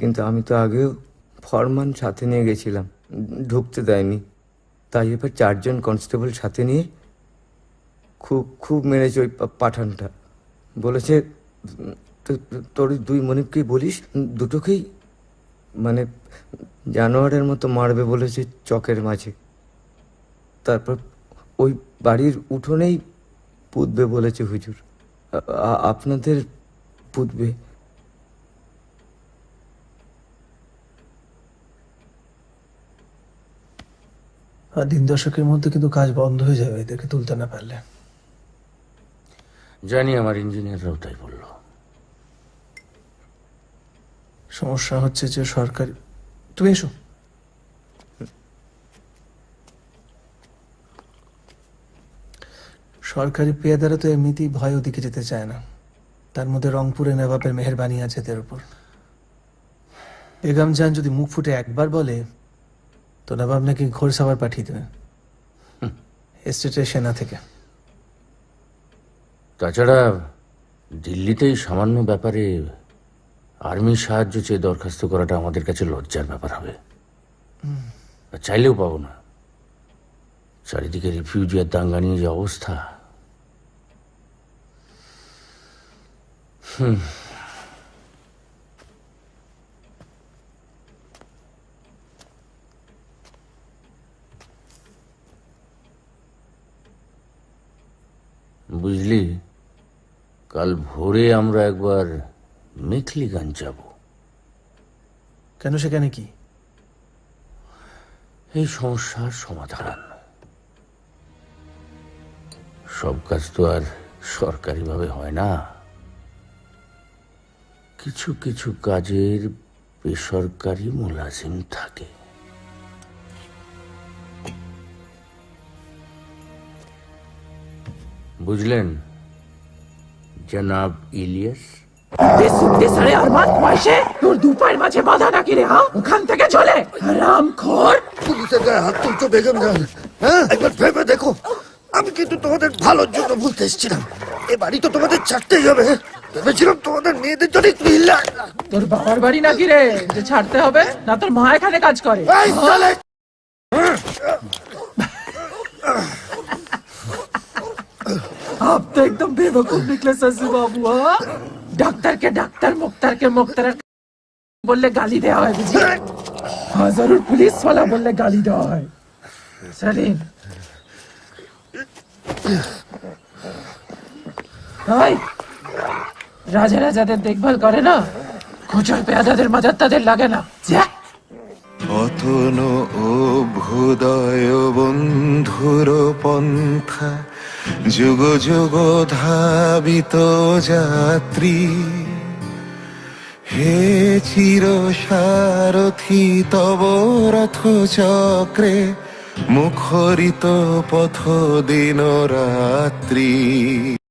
কিন্তু আমি তো আগেও ফরমান সাথে নিয়ে গেছিলাম। ঢুকতে দেয়নি। তাই এবার চারজন কনস্টেবল সাথে নিয়ে খুব খুব মেরেছে ওই পাঠানটা। বলেছে তোর দুই মনিবকেই বলিস, দুটোকেই মানে জানোয়ারের মতো মারবে বলেছে চকের মাঝে। তারপর ওই বাড়ির উঠোনেই পুতবে বলেছে হুজুর। আপনাদের পুতবে। আর দিন দশকের মধ্যে কিন্তু কাজ বন্ধ হয়ে যাবে এদেরকে তুলতে না পারলে। জানি আমার ইঞ্জিনিয়াররাও তাই বলল। সমস্যা হচ্ছে যে সরকারি তুমি এসো। সরকারি পেয়াদারা তো এমনিতেই ভয় ওদিকে যেতে চায় না। তার মধ্যে রংপুরে নবাবের মেহরবানি আছে এদের উপর। বেগম জান যদি মুখ ফুটে একবার বলে তো নবাব আপনাকে ঘোর সাবার পাঠিয়ে দেবে এস্টেটের সেনা থেকে। তাছাড়া দিল্লিতেই সামান্য ব্যাপারে আর্মির সাহায্য চেয়ে দরখাস্ত করাটা আমাদের কাছে লজ্জার ব্যাপার হবে। আর চাইলেও পাবো না। চারিদিকে রিফিউজি আর দাঙ্গা নিয়ে যে অবস্থা। বুঝলি? কাল ভোরে আমরা একবার মেখলিগঞ্জ যাব কেন সেখানে কি? এই সমস্যার সমাধান। সব কাজ তো আর সরকারিভাবে হয় না। কিছু কিছু কাজের বেসরকারি মুলাজিম থাকে। বুঝলেন জনাব ইলিয়াস? তোর দু পায়ের মাঝে বাধা নাকি রে হ্যাঁ? ওখান থেকে চলে। রাম খোর। পুলিশের গায়ে হাত তুলছো বেগম জান হ্যাঁ? একবার ভেবে দেখো। আমি কিন্তু তোমাদের ভালোর জন্য বলতে এসেছিলাম। এ বাড়ি তো তোমাদের ছাড়তেই হবে ভেবেছিলাম তোমাদের মেয়েদের জন্য তোর বাবার বাড়ি নাকি রে? যে ছাড়তে হবে না তোর মা এখানে কাজ করে এই শালে! आप तो एकदम बेवकूफ निकले शशि बाबू हाँ ডাক্তারকে ডাক্তার মুক্তারকে মুক্তার বললে গালি দেওয়া হয় বুঝি হাজারুর পুলিশ ওয়ালা বললে গালি দেওয়া হয় সেলিম ভাই রাজা রাজাদের দেখভাল করে না খোঁচায় পেয়াদাদের মাজার তাদের লাগে না যা অতন অভ্যুদয় বন্ধুর পন্থা যুগ যুগ ধাবিত যাত্রী। হে চির সারথি তব রথ চক্রে মুখরিত পথ দিন রাত্রি